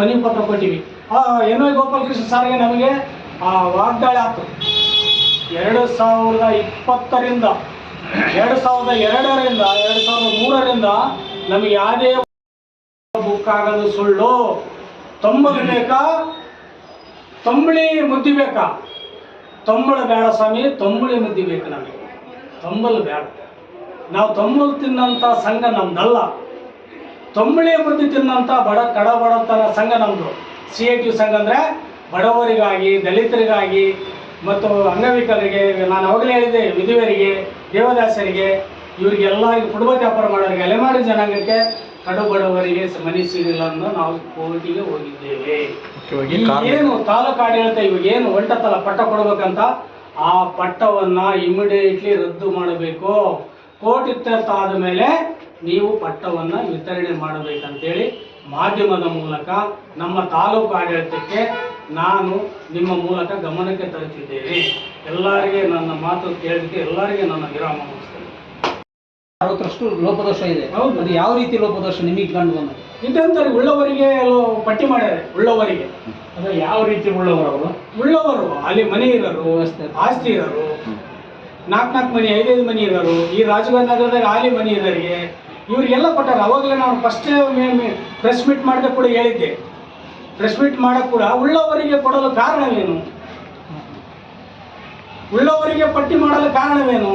ಮನವಿ ಪತ್ರ ಕೊಟ್ಟಿವಿ. ವೈ ಗೋಪಾಲಕೃಷ್ಣ ಸಾರಿಗೆ ನಮಗೆ, ಆ, ವಾಗ್ದಾಳಿ ಆಯ್ತು ಎರಡು ಸಾವಿರದ ಇಪ್ಪತ್ತರಿಂದ, ಎರಡು ಸಾವಿರದ ಎರಡರಿಂದ, ಎರಡು ಸಾವಿರದ ಮೂರರಿಂದ ನಮಗೆ ಯಾವುದೇ ಬುಕ್ ಆಗೋದು ಸುಳ್ಳು. ತಂಬಲು ಬೇಕಾ? ತಂಬಳಿ ಮುದ್ದಿ ಬೇಕಾ? ತಂಬಳ ಬೇಡ ಸ್ವಾಮಿ, ತಂಬಳಿ ಮುದ್ದಿ ಬೇಕು ನಮಗೆ. ತಂಬಲು ಬೇಡ. ನಾವು ತಂಬಲು ತಿನ್ನಂಥ ಸಂಘ ನಮ್ದಲ್ಲ. ತಂಬಳಿ ಮಂದಿ ತಿನ್ನಂಥ ಬಡ ಕಡ ಬಡತನ ಸಂಘ ನಮ್ಮದು ಸಿ ಎ ಟಿ ಸಂಘ ಅಂದರೆ ಬಡವರಿಗಾಗಿ ದಲಿತರಿಗಾಗಿ ಮತ್ತು ಅಂಗವಿಕಲರಿಗೆ ನಾನು ಅವಾಗಲೇ ಹೇಳಿದೆ ವಿಧುವರಿಗೆ ದೇವದಾಸರಿಗೆ ಇವರಿಗೆಲ್ಲ ಈ ಫುಟ್ಬಾಲ್ ವ್ಯಾಪಾರ ಮಾಡೋರಿಗೆ ಅಲೆಮಾರಿ ಜನಾಂಗಕ್ಕೆ ಕಡು ಬಡವರಿಗೆ ಮನೆ ಸಿಗಲಿಲ್ಲ ಅಂತ ನಾವು ಕೋರ್ಟಿಗೆ ಹೋಗಿದ್ದೇವೆ. ಏನು ತಾಲೂಕು ಆಡಳಿತ ಇವಾಗ ಏನು ಹೊಂಟತ್ತಲ್ಲ ಪಟ್ಟ ಕೊಡ್ಬೇಕಂತ ಆ ಪಟ್ಟವನ್ನ ಇಮಿಡಿಯೇಟ್ಲಿ ರದ್ದು ಮಾಡಬೇಕು. ಕೋರ್ಟ್ ಇತ್ಯರ್ಥ ಆದ ಮೇಲೆ ನೀವು ಪಟ್ಟವನ್ನ ವಿತರಣೆ ಮಾಡಬೇಕಂತೇಳಿ ಮಾಧ್ಯಮದ ಮೂಲಕ ನಮ್ಮ ತಾಲೂಕು ಆಡಳಿತಕ್ಕೆ ನಾನು ನಿಮ್ಮ ಮೂಲಕ ಗಮನಕ್ಕೆ ತರುತ್ತಿದ್ದೇನೆ ಎಲ್ಲರಿಗೆ ನನ್ನ ಮಾತು ಕೇಳಿಕೆ ಎಲ್ಲರಿಗೆ ನನ್ನ ವಿರಾಮ ಮುಗಿಸ್ತೇನೆ. ಅರವತ್ತರಷ್ಟು ಲೋಪದೋಷ ಇದೆ. ಹೌದು. ಅದು ಯಾವ ರೀತಿ ಲೋಪದೋಷ ನಿಮಗೆ ಕಂಡು ಬಂದ ಇದ್ದಂತಾರೆ ಉಳ್ಳವರಿಗೆ ಪಟ್ಟಿ ಮಾಡ್ಯಾರೆ. ಉಳ್ಳವರಿಗೆ. ಅದು ಯಾವ ರೀತಿ ಉಳ್ಳವರು ಅವರು? ಉಳ್ಳವರು. ಅಲ್ಲಿ ಮನೆ ಇರೋರು. ಆಸ್ತಿ ಇರೋರು ನಾಲ್ಕು ನಾಲ್ಕು ಮನೆ ಐದೈದು ಮನೆ ಇರೋರು ಈ ರಾಜಗಾಂಧಿ ನಗರದಾಗ ಆಲಿ ಮನೆ ಇರೋರಿಗೆ ಇವರಿಗೆಲ್ಲ ಕೊಟ್ಟಾರೆ ಅವಾಗಲೇ ನಾನು ಫಸ್ಟ್ ಪ್ರೆಸ್ ಮೀಟ್ ಮಾಡಿದ ಕೂಡ ಹೇಳಿದ್ದೆ. ಪ್ರೆಸ್ ಮೀಟ್ ಮಾಡೋ ಕೂಡ ಉಳ್ಳವರಿಗೆ ಕೊಡಲು ಕಾರಣವೇನು? ಉಳ್ಳವರಿಗೆ ಪಟ್ಟಿ ಮಾಡಲು ಕಾರಣವೇನು?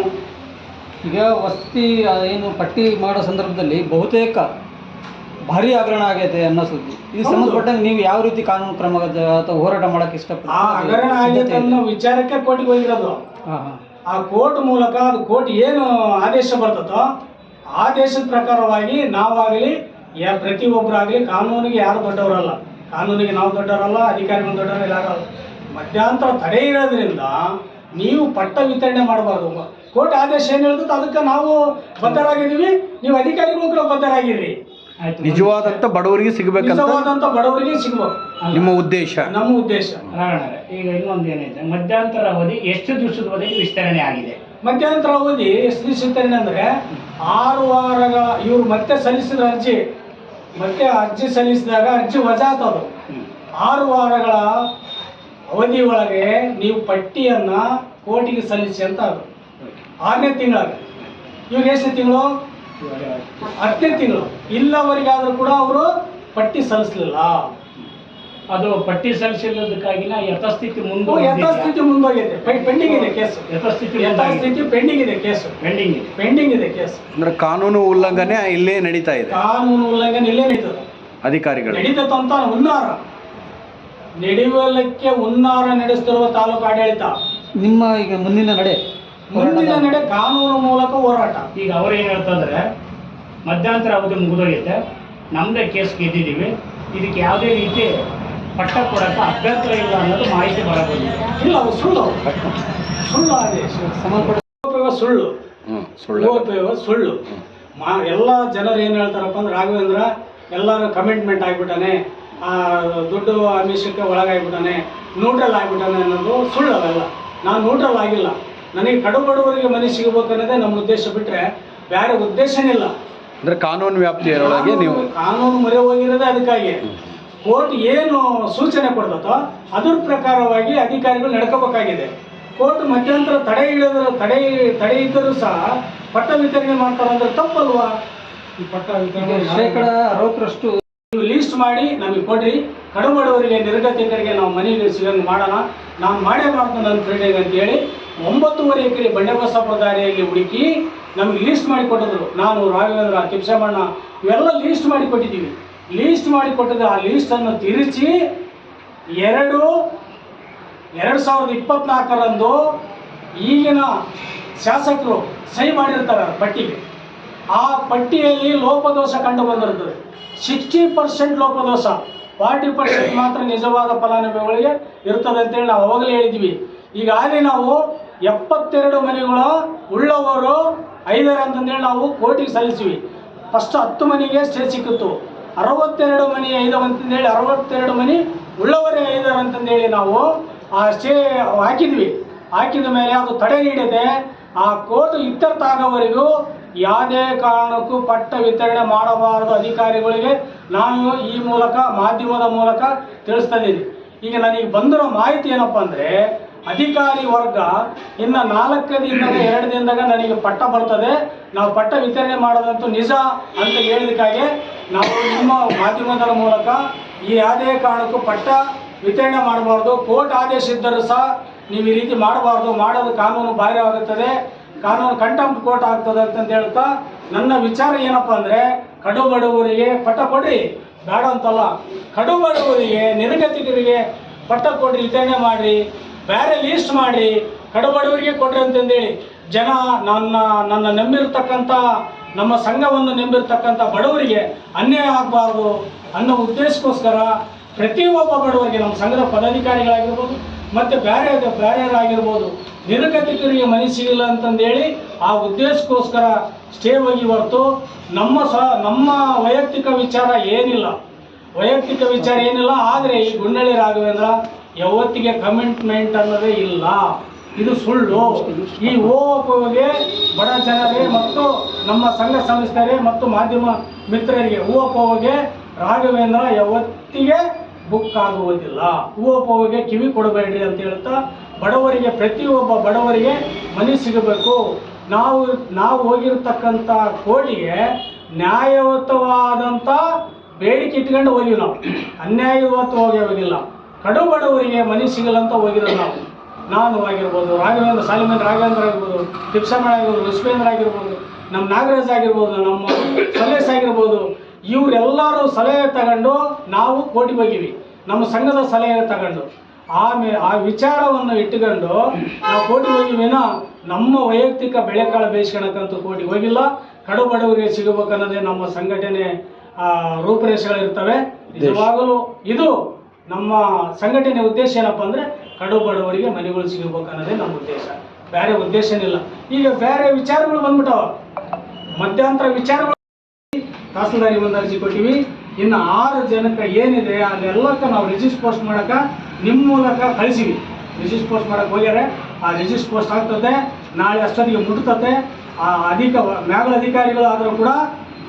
ಈಗ ವಸ್ತಿ ಏನು ಪಟ್ಟಿ ಮಾಡೋ ಸಂದರ್ಭದಲ್ಲಿ ಬಹುತೇಕ ಭಾರಿ ಹಗರಣ ಆಗೈತೆ ಅನ್ನೋ ಸುದ್ದಿ. ಇದು. ಸಂಬಂಧಪಟ್ಟಂಗೆ ನೀವು ಯಾವ ರೀತಿ ಕಾನೂನು ಕ್ರಮ ಅಥವಾ ಹೋರಾಟ ಮಾಡಕ್ಕೆ ಆ ಇಷ್ಟಪಡ್ತೀರಿ ಹಗರಣ ಆಗೈತೆ ಅನ್ನೋ ವಿಚಾರಕ್ಕೆ ಕೋರ್ಟಿಗೆ ಹೋಗಿರೋದು. ಆ ಕೋರ್ಟ್ ಮೂಲಕ ಅದು ಕೋರ್ಟ್ ಏನು ಆದೇಶ ಬರ್ತದೋ ಆದೇಶದ ಪ್ರಕಾರವಾಗಿ ನಾವಾಗಲಿ ಯಾ ಪ್ರತಿಯೊಬ್ಬರಾಗಲಿ ಕಾನೂನಿಗೆ ಯಾರು ದೊಡ್ಡವರಲ್ಲ. ಕಾನೂನಿಗೆ ನಾವು ದೊಡ್ಡವರಲ್ಲ ಅಧಿಕಾರಿಗಳು ದೊಡ್ಡವರಲ್ಲ ಯಾರಲ್ಲ ಮಧ್ಯಂತರ ತಡೆ ಇರೋದ್ರಿಂದ ನೀವು ಪಟ್ಟ ವಿತರಣೆ ಮಾಡಬಾರ್ದು. ಕೋರ್ಟ್ ಆದೇಶ ಏನು ಹೇಳ್ತದೆ ಅದಕ್ಕೆ ನಾವು ಬದ್ಧರಾಗಿದ್ದೀವಿ. ನೀವು ಅಧಿಕಾರಿಗಳು ಕೂಡ ಬದ್ಧರಾಗಿರ್ರಿ. ಆಯ್ತು. ನಿಜವಾದಂತ ಬಡವರಿಗೆ ಸಿಗಬೇಕಂತ ನಿಜವಾದಂಥ ಬಡವರಿಗೆ ಸಿಗಬೇಕು. ನಿಮ್ಮ ಉದ್ದೇಶ. ನಮ್ಮ ಉದ್ದೇಶ. ಈಗ ಇನ್ನೊಂದು ಏನೈತೆ ಮಧ್ಯಂತರ ಅವಧಿ ಎಷ್ಟು ದಿವಸದವರೆಗೆ ವಿಸ್ತರಣೆ ಆಗಿದೆ? ಮಧ್ಯಂತರ ಅವಧಿ ಸಲ್ಲಿಸುತ್ತೇನೆ ಆರು ವಾರಗಳ ಇವರು ಮತ್ತೆ ಸಲ್ಲಿಸಿದ ಅರ್ಜಿ, ಮತ್ತೆ ಅರ್ಜಿ ಸಲ್ಲಿಸಿದಾಗ ಅರ್ಜಿ ವಜಾತ್ ಅದು ಆರು ವಾರಗಳ ಅವಧಿ ಒಳಗೆ ನೀವು ಪಟ್ಟಿಯನ್ನು ಕೋರ್ಟಿಗೆ ಸಲ್ಲಿಸಿ ಅಂತ ಅದು. ಆರನೇ ತಿಂಗಳು ಇವಾಗ ಎಷ್ಟು ತಿಂಗಳು? ಹತ್ತನೇ ತಿಂಗಳು. ಇಲ್ಲವರಿಗಾದರೂ ಕೂಡ ಅವರು ಪಟ್ಟಿ ಸಲ್ಲಿಸಲಿಲ್ಲ. ಅದು ಪಟ್ಟಿ ಸಲ್ಲಿಸಿಲ್ಲದಕ್ಕಾಗಿನ ಯಥಾಸ್ಥಿತಿ ಮುಂದೆ ಯಥಾಸ್ಥಿತಿ ಮುಂದೋಗೈತೆ ಪೆಂಡಿಂಗ್ ಇದೆ ಕೇಸು. ಯಥಾಸ್ಥಿತಿ ಯಥಾಸ್ಥಿತಿ ಪೆಂಡಿಂಗ್ ಇದೆ ಕೇಸು. ಪೆಂಡಿಂಗ್ ಇದೆ ಪೆಂಡಿಂಗ್ ಇದೆ ಕೇಸು. ಅಂದ್ರೆ ಕಾನೂನು ಉಲ್ಲಂಘನೆ ಇಲ್ಲೇ ನಡೀತಾ ಇದೆ. ಕಾನೂನು ಉಲ್ಲಂಘನೆ ಇಲ್ಲೇ ನಡೀತದೆ. ಅಧಿಕಾರಿಗಳು. ನಡೀತದಂತ ಹುನ್ನಾರ. ನಡೆಯುವಲಕ್ಕೆ ಹುನ್ನಾರ ನಡೆಸ್ತಿರುವ ತಾಲೂಕು ಆಡಳಿತ. ನಿಮ್ಮ ಈಗ ಮುಂದಿನ ನಡೆ ಮುಂದಿನ ನಡೆ ಕಾನೂನು ಮೂಲಕ ಹೋರಾಟ. ಈಗ ಅವ್ರು ಏನು ಹೇಳ್ತಂದ್ರೆ ಮಧ್ಯಂತರ ಅವಧಿ ಮುಗಿದೋಗಿದೆ ನಮ್ಮದೇ ಕೇಸ್ ಗೆದ್ದಿದ್ದೀವಿ. ಇದಕ್ಕೆ ಯಾವುದೇ ರೀತಿ ಪಟ್ಟ ಕೊಡಕ್ಕೆ ಅಭ್ಯಂತರ ಇಲ್ಲ ಅನ್ನೋದು ಮಾಹಿತಿ ಬರಬಹುದು. ಇಲ್ಲ ಅವು ಸುಳ್ಳು. ಸುಳ್ಳು ಅದೇ ಸಮರ್ಪಣೆ ಸುಳ್ಳು. ಹ್ಮ್ ಸುಳ್ಳು. ಮಾ ಎಲ್ಲ ಜನರು ಏನು ಹೇಳ್ತಾರಪ್ಪ ಅಂದ್ರೆ ರಾಘವೇಂದ್ರ ಎಲ್ಲರೂ ಕಮಿಟ್ಮೆಂಟ್ ಆಗಿಬಿಟ್ಟಾನೆ. ಆ, ದುಡ್ಡು ಅಮಿಷಕ್ಕೆ ಒಳಗಾಗ್ಬಿಟ್ಟಾನೆ. ನ್ಯೂಟ್ರಲ್ ಆಗಿಬಿಟ್ಟಾನೆ ಅನ್ನೋದು ಸುಳ್ಳು ಅವೆಲ್ಲ. ನಾನು ನ್ಯೂಟ್ರಲ್ ಆಗಿಲ್ಲ. ನನಗೆ ಕಡು ಬಡವರಿಗೆ ಮನೆ ಸಿಗಬೇಕು ಅನ್ನೋದೇ ನಮ್ಮ ಉದ್ದೇಶ ಬಿಟ್ಟರೆ ಬೇರೆ ಉದ್ದೇಶನೇ ಇಲ್ಲ. ಅಂದ್ರೆ ಕಾನೂನು ವ್ಯಾಪ್ತಿಯೊಳಗೆ ನೀವು ಕಾನೂನು ಮೊರೆ ಹೋಗಿರೋದೇ ಅದಕ್ಕಾಗಿ ಕೋರ್ಟ್ ಏನು ಸೂಚನೆ ಕೊಡ್ತತೋ ಅದರ ಪ್ರಕಾರವಾಗಿ ಅಧಿಕಾರಿಗಳು ನಡ್ಕೋಬೇಕಾಗಿದೆ. ಕೋರ್ಟ್ ಮಧ್ಯಂತರ ತಡೆ ಇಡೋದ್ರ ತಡೆ ತಡೆ ಇದ್ದರೂ ಸಹ ಪಟ್ಟ ವಿತರಣೆ ಮಾಡ್ತಾರೆ ಅಂದ್ರೆ ತಪ್ಪಲ್ವಾ? ಈ ಪಟ್ಟ ವಿತರಣೆ ಶೇಕಡ ಅರವತ್ತರಷ್ಟು ನೀವು ಲೀಸ್ಟ್ ಮಾಡಿ ನಮಗೆ ಕೊಡ್ರಿ. ಕಡುಬಡವರಿಗೆ ನಿರ್ಗತಿಕರಿಗೆ ನಾವು ಮನೆಗೆ ಸಿಗಂಗೆ ಮಾಡೋಣ. ನಾನು ಮಾಡೇ ಮಾಡ್ತೀನಿ ನನ್ನ ಫ್ರೆಂಡಿಗೆ ಅಂತೇಳಿ ಒಂಬತ್ತುವರೆ ಎಕರೆ ಬಂಡೆಬಸಪ್ಪ ದಾರಿಯಲ್ಲಿ ಹುಡುಕಿ ನಮಗೆ ಲೀಸ್ಟ್ ಮಾಡಿ ಕೊಟ್ಟಿದ್ರು. ನಾನು ರಾಘವೇಂದ್ರ ತಿಪ್ಸಮಣ್ಣ ಇವೆಲ್ಲ ಲೀಸ್ಟ್ ಮಾಡಿ ಕೊಟ್ಟಿದ್ದೀವಿ. ಲೀಸ್ಟ್ ಮಾಡಿ ಕೊಟ್ಟಿದ್ದ ಆ ಲೀಸ್ಟನ್ನು ತಿರುಚಿ ಎರಡು ಎರಡು ಸಾವಿರದ ಇಪ್ಪತ್ನಾಲ್ಕರಂದು ಈಗಿನ ಶಾಸಕರು ಸಹಿ ಮಾಡಿರ್ತಾರೆ ಪಟ್ಟಿಗೆ. ಆ ಪಟ್ಟಿಯಲ್ಲಿ ಲೋಪದೋಷ ಕಂಡು ಬಂದಿರುತ್ತದೆ ಸಿಕ್ಸ್ಟಿ ಪರ್ಸೆಂಟ್ ಲೋಪದೋಷ ಫಾರ್ಟಿ ಪರ್ಸೆಂಟ್ ಮಾತ್ರ ನಿಜವಾದ ಫಲಾನುಭವಿಗಳಿಗೆ ಇರ್ತದೆ ಅಂತೇಳಿ ನಾವು ಅವಾಗಲೇ ಹೇಳಿದ್ವಿ. ಈಗಾಗಲೇ ನಾವು ಎಪ್ಪತ್ತೆರಡು ಮನೆಗಳ ಉಳ್ಳವರು ಐದರ ಅಂತಂದೇಳಿ ನಾವು ಕೋರ್ಟಿಗೆ ಸಲ್ಲಿಸಿವಿ. ಫಸ್ಟ್ ಹತ್ತು ಮನೆಗೆ ಸ್ಟೇ ಸಿಕ್ಕಿತ್ತು. ಅರವತ್ತೆರಡು ಮನೆ ಐದವು ಅಂತಂದೇಳಿ, ಅರವತ್ತೆರಡು ಮನೆ ಉಳ್ಳವರೇ ಐದರ ಅಂತಂದೇಳಿ ನಾವು ಆ ಸ್ಟೇ ಹಾಕಿದ್ವಿ. ಹಾಕಿದ ಮೇಲೆ ಅದು ತಡೆ ನೀಡಿದೆ. ಆ ಕೋರ್ಟ್ ಇತ್ಯರ್ಥ ಆಗೋವರೆಗೂ ಯಾವುದೇ ಕಾರಣಕ್ಕೂ ಪಟ್ಟ ವಿತರಣೆ ಮಾಡಬಾರದು ಅಧಿಕಾರಿಗಳಿಗೆ ನಾನು ಈ ಮೂಲಕ ಮಾಧ್ಯಮದ ಮೂಲಕ ತಿಳಿಸ್ತಾ ಇದ್ದೀನಿ. ಈಗ ನನಗೆ ಬಂದಿರೋ ಮಾಹಿತಿ ಏನಪ್ಪ ಅಂದರೆ, ಅಧಿಕಾರಿ ವರ್ಗ ಇನ್ನು ನಾಲ್ಕು ಎರಡು ದಿನದಾಗ ನನಗೆ ಪಟ್ಟ ಬರ್ತದೆ. ನಾವು ಪಟ್ಟ ವಿತರಣೆ ಮಾಡೋದಂತೂ ನಿಜ ಅಂತ ಹೇಳಿದಕ್ಕಾಗಿ ನಾವು ನಿಮ್ಮ ಮಾಧ್ಯಮದ ಮೂಲಕ ಈ ಯಾವುದೇ ಕಾರಣಕ್ಕೂ ಪಟ್ಟ ವಿತರಣೆ ಮಾಡಬಾರ್ದು. ಕೋರ್ಟ್ ಆದೇಶ ಇದ್ದರೂ ಸಹ ನೀವು ಈ ರೀತಿ ಮಾಡಬಾರ್ದು. ಮಾಡೋದು ಕಾನೂನು ಬಾಹಿರವಾಗುತ್ತದೆ ಕಾನೂನು ಕಂಟೆಂಪ್ಟ್ ಕೋರ್ಟ್ ಆಗ್ತದೆ ಅಂತ ಹೇಳ್ತಾ ನನ್ನ ವಿಚಾರ ಏನಪ್ಪ ಅಂದರೆ, ಕಡು ಬಡವರಿಗೆ ಪಟ್ಟ ಕೊಡ್ರಿ. ಬೇಡ ಅಂತಲ್ಲ. ಕಡು ಬಡವರಿಗೆ, ನಿರ್ಗತಿಕರಿಗೆ ಪಟ್ಟ ಕೊಡ್ರಿ, ವಿತರಣೆ ಮಾಡಿರಿ. ಬೇರೆ ಲೀಸ್ಟ್ ಮಾಡಿ ಕಡು ಬಡವರಿಗೆ ಕೊಡ್ರಿ ಅಂತಂದೇಳಿ ಜನ ನನ್ನ ನನ್ನ ನಂಬಿರ್ತಕ್ಕಂಥ ನಮ್ಮ ಸಂಘವನ್ನು ನಂಬಿರ್ತಕ್ಕಂಥ ಬಡವರಿಗೆ ಅನ್ಯಾಯ ಆಗಬಾರ್ದು ಅನ್ನೋ ಉದ್ದೇಶಕ್ಕೋಸ್ಕರ ಪ್ರತಿಯೊಬ್ಬ ಬಡವರಿಗೆ ನಮ್ಮ ಸಂಘದ ಪದಾಧಿಕಾರಿಗಳಾಗಿರ್ಬೋದು, ಮತ್ತು ಬೇರೆ ಬೇರೆಯವರಾಗಿರ್ಬೋದು ನಿರ್ಗತಿಕರಿಗೆ ಮನೆ ಅಂತಂದು ಅಂತಂದೇಳಿ ಆ ಉದ್ದೇಶಕ್ಕೋಸ್ಕರ ಸ್ಟೇ ಹೋಗಿ ಹೊರತು ನಮ್ಮ ಸ, ನಮ್ಮ ವೈಯಕ್ತಿಕ ವಿಚಾರ ಏನಿಲ್ಲ. ವೈಯಕ್ತಿಕ ವಿಚಾರ ಏನಿಲ್ಲ, ಆದರೆ ಈ ಗುಂಡಳ್ಳಿ ರಾಘವೇಂದ್ರ ಯಾವತ್ತಿಗೆ ಕಮಿಟ್ಮೆಂಟ್ ಅನ್ನೋದೇ ಇಲ್ಲ. ಇದು ಸುಳ್ಳು. ಈ ಓಪೋಗೆ ಬಡ ಜನರಿಗೆ ಮತ್ತು ನಮ್ಮ ಸಂಘ ಸಂಸ್ಥೆಗೆ ಮತ್ತು ಮಾಧ್ಯಮ ಮಿತ್ರರಿಗೆ ಓಪೋಗೆ ರಾಘವೇಂದ್ರ ಯಾವತ್ತಿಗೆ ಬುಕ್ ಆಗುವುದಿಲ್ಲ. ಓಪೋಗೆ ಕಿವಿ ಕೊಡಬೇಡ್ರಿ ಅಂತ ಹೇಳ್ತಾ ಬಡವರಿಗೆ, ಪ್ರತಿಯೊಬ್ಬ ಬಡವರಿಗೆ ಮನೆ ಸಿಗಬೇಕು. ನಾವು ನಾವು ಹೋಗಿರ್ತಕ್ಕಂಥ ಕೋಟಿಗೆ ನ್ಯಾಯಯುತವಾದಂಥ ಬೇಡಿಕೆ ಇಟ್ಕೊಂಡು ಹೋಗಿವಿ ನಾವು. ಅನ್ಯಾಯಯುತವಾಗಿ ಹೋಗಿಲ್ಲ ಕಡು ಬಡವರಿಗೆ ಮನೆ ಸಿಗಲ್ಲ ಅಂತ ಹೋಗಿರೋದು ನಾವು. ನಾನು ಆಗಿರ್ಬೋದು ರಾಘವೇಂದ್ರ ಸಾಲಿಮೇಂದ್ರ ರಾಘವೇಂದ್ರ ಆಗಿರ್ಬೋದು ತಿಪ್ಸಣ್ಣ ಆಗಿರ್ಬೋದು ವಿಶ್ವೇಂದ್ರ ಆಗಿರ್ಬೋದು ನಮ್ಮ ನಾಗರಾಜ್ ಆಗಿರ್ಬೋದು ನಮ್ಮ ಸಲೇಶ್ ಆಗಿರ್ಬೋದು ಇವರೆಲ್ಲರೂ ಸಲಹೆ ತಗೊಂಡು ನಾವು ಕೋಟಿ ಹೋಗಿವಿ. ನಮ್ಮ ಸಂಘದ ಸಲಹೆ ತಗೊಂಡು. ಆಮೇಲೆ ಆ ವಿಚಾರವನ್ನು ಇಟ್ಟುಕೊಂಡು ನಾವು ಕೋಟಿ ಹೋಗಿವೇನೋ ನಮ್ಮ ವೈಯಕ್ತಿಕ ಬೆಳೆಕಾಳ ಬೇಯಿಸ್ಕೊಳಕ್ಕಂತೂ ಕೋಟಿ ಹೋಗಿಲ್ಲ. ಕಡು ಬಡವರಿಗೆ ಸಿಗಬೇಕನ್ನೋದೇ ನಮ್ಮ ಸಂಘಟನೆ ರೂಪುರೇಷೆಗಳಿರ್ತವೆ. ನಿಜವಾಗಲೂ ಇದು ನಮ್ಮ ಸಂಘಟನೆ ಉದ್ದೇಶ ಏನಪ್ಪ ಅಂದರೆ ಕಡು ಬಡವರಿಗೆ ಮನೆಗಳು ಸಿಗಬೇಕು ಅನ್ನೋದೇ ನಮ್ಮ ಉದ್ದೇಶ. ಬೇರೆ ಉದ್ದೇಶ ಏನಿಲ್ಲ. ಈಗ ಬೇರೆ ವಿಚಾರಗಳು ಬಂದ್ಬಿಟ್ಟವ. ಮಧ್ಯಂತರ ವಿಚಾರಗಳು. ತಹಸೀಲ್ದಾರಿಗೆ ಒಂದು ಅರ್ಜಿ ಕೊಟ್ಟಿವಿ. ಇನ್ನು ಆರು ಜನಕ್ಕೆ ಏನಿದೆ ಅದೆಲ್ಲಕ್ಕ ನಾವು ರಿಜಿಸ್ಟರ್ ಪೋಸ್ಟ್ ಮಾಡಕ ನಿಮ್ಮ ಮೂಲಕ ಕಳಿಸಿವಿ. ರಿಜಿಸ್ಟ್ ಪೋಸ್ಟ್ ಮಾಡಕ್ಕೆ ಹೋಗ್ಯಾರೆ. ಆ ರಿಜಿಸ್ಟರ್ ಪೋಸ್ಟ್ ಆಗ್ತದೆ. ನಾಳೆ ಅಷ್ಟೊತ್ತಿಗೆ ಮುಟ್ತತೆ. ಆ ಅಧಿಕ ಮ್ಯಾಗಳ ಅಧಿಕಾರಿಗಳು ಆದರೂ ಕೂಡ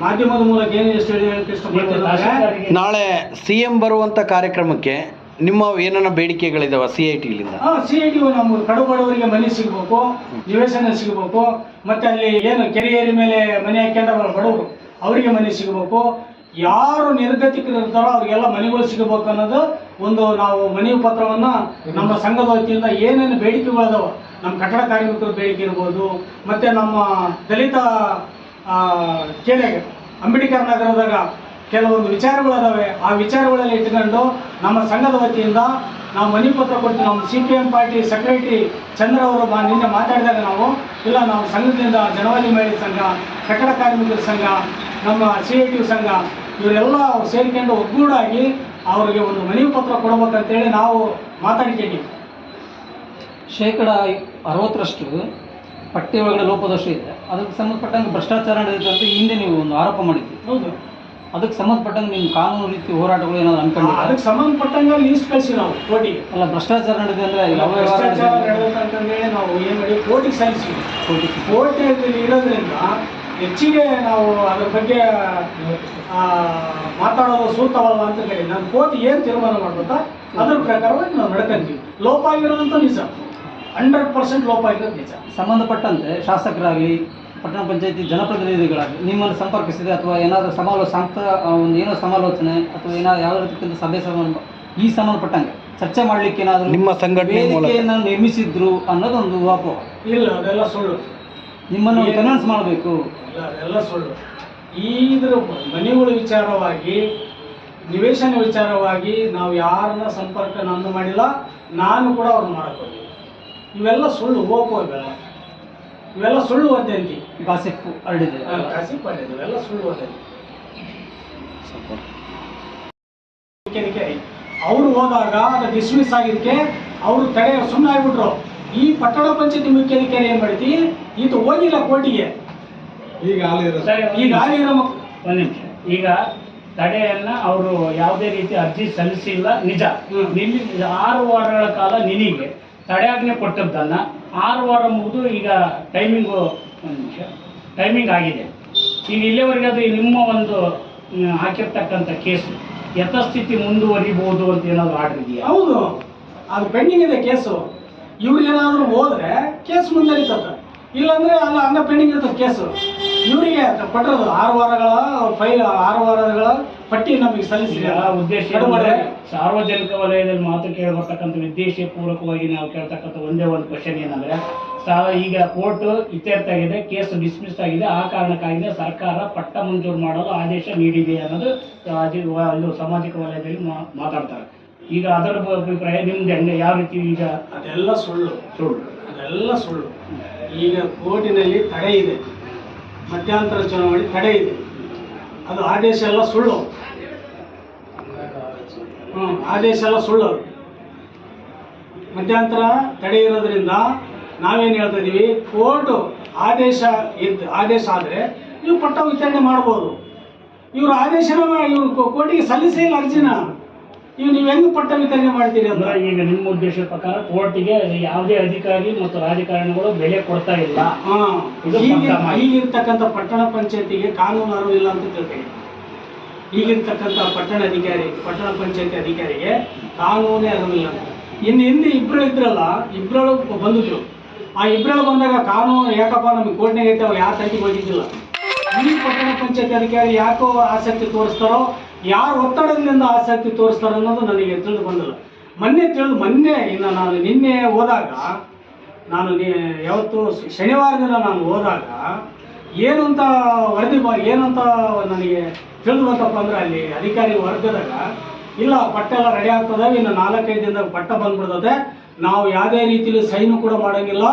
ಮಾಧ್ಯಮದ ಮೂಲಕ ಏನು ಎಷ್ಟು ಹೇಳಿ ನಾಳೆ ಸಿ ಎಂ ಬರುವಂಥ ಕಾರ್ಯಕ್ರಮಕ್ಕೆ ನಿಮ್ಮ ಏನನ್ನ ಬೇಡಿಕೆಗಳಿದಾವ ಸಿ ಐ ಟಿಲಿಂದ ಹಾಂ ಸಿ ಐ ಟಿ ನಮ್ಮ ಕಡು ಬಡವರಿಗೆ ಮನೆ ಸಿಗಬೇಕು ನಿವೇಶನ ಸಿಗಬೇಕು ಮತ್ತೆ ಅಲ್ಲಿ ಏನು ಕೆರಿಯೇರಿ ಮೇಲೆ ಮನೆ ಹಾಕ್ಕೊಂಡವ್ರ ಬಡವರು ಅವರಿಗೆ ಮನೆ ಸಿಗಬೇಕು. ಯಾರು ನಿರ್ಗತಿಕರು ಇರ್ತಾರೋ ಅವ್ರಿಗೆಲ್ಲ ಮನೆಗಳು ಸಿಗಬೇಕು ಅನ್ನೋದು ಒಂದು ನಾವು ಮನೆ ಪತ್ರವನ್ನು ನಮ್ಮ ಸಂಘದ ವತಿಯಿಂದ ಏನೇನು ಬೇಡಿಕೆಗಳದಾವ. ನಮ್ಮ ಕಟ್ಟಡ ಕಾರ್ಮಿಕರ ಬೇಡಿಕೆ ಇರ್ಬೋದು ಮತ್ತೆ ನಮ್ಮ ದಲಿತ ಆ, ಕೇಳಿಗೆ ಅಂಬೇಡ್ಕರ್ ನಗರದಾಗ ಕೆಲವೊಂದು ವಿಚಾರಗಳು ಅದಾವೆ ಆ ವಿಚಾರಗಳಲ್ಲಿ ಇಟ್ಕೊಂಡು ನಮ್ಮ ಸಂಘದ ವತಿಯಿಂದ ನಾವು ಮನೆ ಪತ್ರ ಕೊಟ್ಟು ನಮ್ಮ C P M party secretary Chandra ಅವರು ಮಾ ನಿನ್ನೆ ಮಾತಾಡಿದಾಗ ನಾವು ಇಲ್ಲ ನಾವು ಸಂಘದಿಂದ ಜನವಾಲಿ ಮಹಿಳೆ ಸಂಘ ಕಟ್ಟಡ ಕಾರ್ಮಿಕರ ಸಂಘ ನಮ್ಮ ಸಿ ಐ ಟಿ ಸಂಘ ಇವರೆಲ್ಲ ಸೇರಿಕೊಂಡು ಒಗ್ಗೂಡಾಗಿ ಅವರಿಗೆ ಒಂದು ಮನವಿ ಪತ್ರ ಕೊಡಬೇಕಂತೇಳಿ ನಾವು ಮಾತಾಡ್ಕೊಂಡಿವಿ ಶೇಕಡ ಅರವತ್ತರಷ್ಟು ಪಟ್ಟಿ ಒಳಗಡೆ ಲೋಪದಷ್ಟು ಇದೆ. ಅದಕ್ಕೆ ಸಂಬಂಧಪಟ್ಟಂಗೆ ಭ್ರಷ್ಟಾಚಾರ ನಡೆಯುತ್ತೆ ಅಂತ ಹಿಂದೆ ನೀವು ಒಂದು ಆರೋಪ ಮಾಡಿದ್ರಿ. ಹೌದು. ಅದಕ್ಕೆ ಸಂಬಂಧಪಟ್ಟಂಗೆ ನಿಮ್ಮ ಕಾನೂನು ರೀತಿ ಹೋರಾಟಗಳು ಏನಾದ್ರು ಅನ್ಕೊಂಡಿದ್ದೀರಾ ಅದಕ್ಕೆ ಸಂಬಂಧಪಟ್ಟಂಗೆ ಲೀಸ್ಟ್ ಕಳಿಸಿ ನಾವು ಕೋರ್ಟಿಗೆ. ಅಲ್ಲ ಭ್ರಷ್ಟಾಚಾರ ನಡೆದಿದೆ ಅಂದ್ರೆ ಯಾವ ವ್ಯವಹಾರ ಭ್ರಷ್ಟಾಚಾರ ನಡೆದಿದೆ? ನಡೆದಂತಂದೇಳಿ ನಾವು ಏನು ಮಾಡಿ ಕೋರ್ಟಿಗೆ ಸಲ್ಲಿಸಿವಿ ಕೋಟಿ. ಕೋರ್ಟಿನಲ್ಲಿ ಇರೋದ್ರಿಂದ ಹೆಚ್ಚಿಗೆ ನಾವು ಅದ್ರ ಬಗ್ಗೆ ಆ, ಮಾತಾಡೋದು ಸೂಕ್ತವಲ್ಲ ಅಂತ ಹೇಳಿ ನಾನು ಕೋರ್ಟ್ ಏನು ತೀರ್ಮಾನ ಮಾಡ್ಬೋದಾ ಅದ್ರ ಪ್ರಕಾರವಾಗಿ ನಾವು ನಡ್ಕೊಂತೀವಿ. ಲೋಪ ಆಗಿರೋದಂತ ನಿಜ. ಹಂಡ್ರೆಡ್ ಪರ್ಸೆಂಟ್ ಲೋಪ ಆಗಿರೋದು ನಿಜ. ಸಂಬಂಧಪಟ್ಟಂತೆ ಶಾಸಕರಾಗಲಿ ಪಟ್ಟಣ ಪಂಚಾಯತಿ ಜನಪ್ರತಿನಿಧಿಗಳಾಗಿ ನಿಮ್ಮನ್ನು ಸಂಪರ್ಕಿಸಿದೆ ಅಥವಾ ಏನಾದರೂ ಸಮಾಲೋ ಸಂತ ಒಂದು ಏನೋ ಸಮಾಲೋಚನೆ ಅಥವಾ ಏನಾದ್ರು ಯಾವ ರೀತಿಯ ಸಭೆ ಸಮಾರಂಭ ಈ ಸಂಬಂಧಪಟ್ಟಂಗೆ ಚರ್ಚೆ ಮಾಡಲಿಕ್ಕೆ ಏನಾದರೂ ನಿಮ್ಮ ಸಂಘಟನೆ ವೇದಿಕೆಯನ್ನು ನಿರ್ಮಿಸಿದ್ರು ಅನ್ನೋದೊಂದು ವಾಪವ ಇಲ್ಲ ಅದೆಲ್ಲ ಸುಳ್ಳು. ನಿಮ್ಮನ್ನು ಕನ್ವಿನ್ಸ್ ಮಾಡಬೇಕು. ಇಲ್ಲ ಅದೆಲ್ಲ ಸುಳ್ಳು. ಈ ಇದ್ರ ಮನೆಗಳ ವಿಚಾರವಾಗಿ ನಿವೇಶನ ವಿಚಾರವಾಗಿ ನಾವು ಯಾರನ್ನ ಸಂಪರ್ಕ ನಂದು ಮಾಡಿಲ್ಲ ನಾನು ಕೂಡ ಅವ್ರನ್ನ ಮಾಡಕ್ ಹೋಗಿಲ್ಲ. ಇವೆಲ್ಲ ಸುಳ್ಳು ಓಪೋ ಇವೆಲ್ಲ ಸುಳ್ಳು ವದಂತಿ ಗಾಸಿಪ್ ಹರಡಿದೆ. ಗಾಸಿಪ್ ಹರಡಿದೆ ಇವೆಲ್ಲ ಸುಳ್ಳು ವದಂತಿ ಅವರು ಹೋದಾಗ ಅದು ಡಿಸ್ಮಿಸ್ ಆಗಿದ್ದಕ್ಕೆ ಅವರು ತಡೆ ಸುಮ್ಮನೆ ಆಗ್ಬಿಟ್ರು. ಈ ಪಟ್ಟಣ ಪಂಚಾಯತಿ ಮುಖ್ಯಾಧಿಕಾರಿ ಏನ್ ಮಾಡ್ತಿ ಈತ ಹೋಗಿಲ್ಲ ಕೋರ್ಟಿಗೆ. ಈಗ ಈಗ ಆಗಿರೋ ಮಕ್- ಒಂದು ನಿಮಿಷ. ಈಗ ತಡೆಯನ್ನ ಅವರು ಯಾವುದೇ ರೀತಿ ಅರ್ಜಿ ಸಲ್ಲಿಸಿಲ್ಲ ನಿಜ. ನಿಲ್ಲಿ ಆರು ವಾರಗಳ ಕಾಲ ನಿನಗೆ ತಡೆಯಾಜ್ಞೆ ಕೊಟ್ಟದ್ದನ್ನ ಆರು ವಾರ ಮುಗಿದು ಈಗ ಟೈಮಿಂಗು ಟೈಮಿಂಗ್ ಆಗಿದೆ. ಈಗ ಇಲ್ಲಿವರೆಗೆ ಅದು ನಿಮ್ಮ ಒಂದು ಹಾಕಿರ್ತಕ್ಕಂಥ ಕೇಸು. ಯಥಸ್ಥಿತಿ ಮುಂದುವರಿಬಹುದು ಅಂತ ಏನಾದರೂ ಆರ್ಡರ್ ಇದೆಯಾ? ಹೌದು. ಅದು ಪೆಂಡಿಂಗ್ ಇದೆ ಕೇಸು. ಇವ್ರಿಗೇನಾದ್ರೂ ಹೋದ್ರೆ ಕೇಸ್ ಮುಂದುವರಿತದ. ಇಲ್ಲಾಂದ್ರೆ ಅಲ್ಲ ಅನ್ನ ಪೆಂಡಿಂಗ್ ಇರ್ತದೆ ಕೇಸು. ಇವರಿಗೆ ಕೊಟ್ಟಿರೋದು ಆರು ವಾರಗಳ ಫೈಲ್ ಆರು ವಾರಗಳ ಪಟ್ಟಿ ನಮಗೆ ಸಲ್ಲಿಸಿ ಆ ಉದ್ದೇಶ ಸಾರ್ವಜನಿಕ ವಲಯದಲ್ಲಿ ಮಾತು ಕೇಳಬರ್ತಕ್ಕಂಥ ಉದ್ದೇಶ ಪೂರ್ವಕವಾಗಿ ನಾವು ಕೇಳ್ತಕ್ಕಂಥ ಒಂದೇ ಒಂದು ಕ್ವಶನ್ ಏನಂದ್ರೆ ಸಾ ಈಗ ಕೋರ್ಟ್ ಇತ್ಯರ್ಥ ಆಗಿದೆ ಕೇಸ್ ಡಿಸ್ಮಿಸ್ ಆಗಿದೆ ಆ ಕಾರಣಕ್ಕಾಗಿ ಸರ್ಕಾರ ಪಟ್ಟ ಮಂಜೂರು ಮಾಡಲು ಆದೇಶ ನೀಡಿದೆ ಅನ್ನೋದು ಒಂದು ಸಾಮಾಜಿಕ ವಲಯದಲ್ಲಿ ಮಾತಾಡ್ತಾರೆ. ಈಗ ಅದರ ಅಭಿಪ್ರಾಯ ನಿಮ್ದು ಹೆಂಗೆ? ಯಾವ ರೀತಿ ಈಗ? ಅದೆಲ್ಲ ಸುಳ್ಳು. ಸುಳ್ಳು. ಅದೆಲ್ಲ ಸುಳ್ಳು. ಈಗ ಕೋರ್ಟಿನಲ್ಲಿ ತಡೆ ಇದೆ. ಮಧ್ಯಂತರ ಚುನಾವಣೆ ತಡೆ ಇದೆ. ಅದು ಆದೇಶ ಎಲ್ಲ ಸುಳ್ಳು. ಆದೇಶ ಎಲ್ಲ ಸುಳ್ಳು ಮಧ್ಯಂತರ ತಡೆ ಇರೋದ್ರಿಂದ ನಾವೇನು ಹೇಳ್ತಾ ಇದೀವಿ? ಕೋರ್ಟು ಆದೇಶ ಇದ್ದು ಆದೇಶ ಆದರೆ ನೀವು ಪಟ್ಟ ವಿತರಣೆ ಮಾಡ್ಬೋದು. ಇವ್ರ ಆದೇಶನ ಇವ್ರು ಕೋರ್ಟಿಗೆ ಸಲ್ಲಿಸೇ ಇಲ್ಲ ಅರ್ಜಿನ. ಇವ್ ನೀವು ಹೆಂಗ್ ಪಟ್ಟ ವಿತರಣೆ ಮಾಡ್ತೀರಿ ಅಂತ? ಅಂದ್ರೆ ಈಗ ನಿಮ್ಮ ಉದ್ದೇಶದ ಪ್ರಕಾರ ಕೋರ್ಟಿಗೆ ಯಾವುದೇ ಅಧಿಕಾರಿ ಮತ್ತು ರಾಜಕಾರಣಿಗಳು ಬೆಲೆ ಕೊಡ್ತಾ ಇಲ್ಲ. ಈಗಿರ್ತಕ್ಕಂಥ ಪಟ್ಟಣ ಪಂಚಾಯತಿಗೆ ಕಾನೂನು ಅರಿವು ಇಲ್ಲ ಅಂತ ತಿಳ್ಕೊಳ್ಳಿ. ಈಗಿರ್ತಕ್ಕಂಥ ಪಟ್ಟಣ ಅಧಿಕಾರಿ, ಪಟ್ಟಣ ಪಂಚಾಯತಿ ಅಧಿಕಾರಿಗೆ ಕಾನೂನೇ ಅಂತ. ಇನ್ನು ಹಿಂದೆ ಇಬ್ರು ಇದ್ರಲ್ಲ ಇಬ್ರಳು ಬಂದಿದ್ರು. ಆ ಇಬ್ರಳು ಬಂದಾಗ ಕಾನೂನು ಯಾಕಪ್ಪ ನಮಗೆ ಕೋರ್ಟ್ನಾಗ ಐತೆ ಅವ್ರು ಯಾವ ತಂಟಿಗೆ ಹೋಗಿದ್ದಿಲ್ಲ ಈ ಪಟ್ಟಣ ಪಂಚಾಯತಿ ಅಧಿಕಾರಿ ಯಾಕೋ ಆಸಕ್ತಿ ತೋರಿಸ್ತಾರೋ, ಯಾರು ಒತ್ತಡದಿಂದ ಆಸಕ್ತಿ ತೋರಿಸ್ತಾರೋ ಅನ್ನೋದು ನನಗೆ ತಿಳಿದು ಬಂದಿಲ್ಲ. ಮೊನ್ನೆ ತಿಳಿದು, ಮೊನ್ನೆ ಇನ್ನು ನಾನು ನಿನ್ನೆ ಹೋದಾಗ, ನಾನು ಯಾವತ್ತು ಶನಿವಾರ ದಿನ ನಾನು ಹೋದಾಗ ಏನು ಅಂತ ವರದಿ ಬ ಏನು ಅಂತ ನನಗೆ ತಿಳಿದು ಅಂದ್ರೆ ಅಲ್ಲಿ ಅಧಿಕಾರಿ ವರ್ಗದಾಗ ಇಲ್ಲ, ಪಟ್ಟೆ ಎಲ್ಲ ರೆಡಿ ಆಗ್ತದೆ, ಇನ್ನು ನಾಲ್ಕೈದು ದಿನದಾಗ ಪಟ್ಟ ಬಂದ್ಬಿಡ್ತದೆ. ನಾವು ಯಾವುದೇ ರೀತಿಯಲ್ಲಿ ಸೈನು ಕೂಡ ಮಾಡೋಂಗಿಲ್ಲ.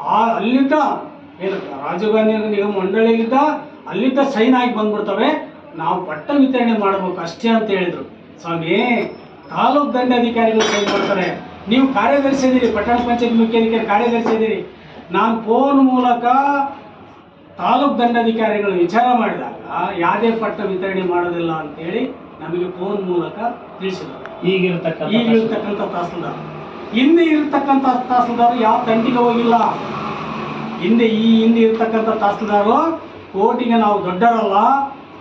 ಆ, ಅಲ್ಲಿದ್ದ, ಏನು ರಾಜೀವ್ ಗಾಂಧಿ ನಿಗಮ ಮಂಡಳಿಲಿದ್ದ ಅಲ್ಲಿದ್ದ ಸೈನ್ ಆಗಿ ಬಂದ್ಬಿಡ್ತವೆ. ನಾವು ಪಟ್ಟ ವಿತರಣೆ ಮಾಡಬೇಕು ಅಷ್ಟೇ ಅಂತ ಹೇಳಿದ್ರು. ಸ್ವಾಮಿ, ತಾಲೂಕ್ ದಂಡಾಧಿಕಾರಿಗಳು ಸೈನ್ ಮಾಡ್ತಾರೆ. ನೀವು ಕಾರ್ಯದರ್ಶಿ ಇದೀರಿ ಪಟ್ಟಣ ಪಂಚಾಯತ್ ಮುಖ್ಯಾಧಿಕಾರಿ ಕಾರ್ಯದರ್ಶಿ ಇದೀರಿ ನಾನು ಫೋನ್ ಮೂಲಕ ತಾಲೂಕ್ ದಂಡಾಧಿಕಾರಿಗಳು ವಿಚಾರ ಮಾಡಿದಾಗ ಯಾವುದೇ ಪಟ್ಟ ವಿತರಣೆ ಮಾಡೋದಿಲ್ಲ ಅಂತೇಳಿ ನಮಗೆ ಫೋನ್ ಮೂಲಕ ತಿಳಿಸಿದರು. ಈಗಿರ್ತಕ್ಕಂಥ ಈಗ ಇರ್ತಕ್ಕಂಥ ತಹಸೀಲ್ದಾರ್. ಹಿಂದೆ ಇರ್ತಕ್ಕಂಥ ತಹಸೀಲ್ದಾರ್ ಯಾವ ತಂಟಿಗೆ ಹೋಗಿಲ್ಲ. ಹಿಂದೆ ಈ ಹಿಂದೆ ಇರ್ತಕ್ಕಂಥ ತಹಸೀಲ್ದಾರು ಕೋರ್ಟಿಗೆ ನಾವು ದೊಡ್ಡರಲ್ಲ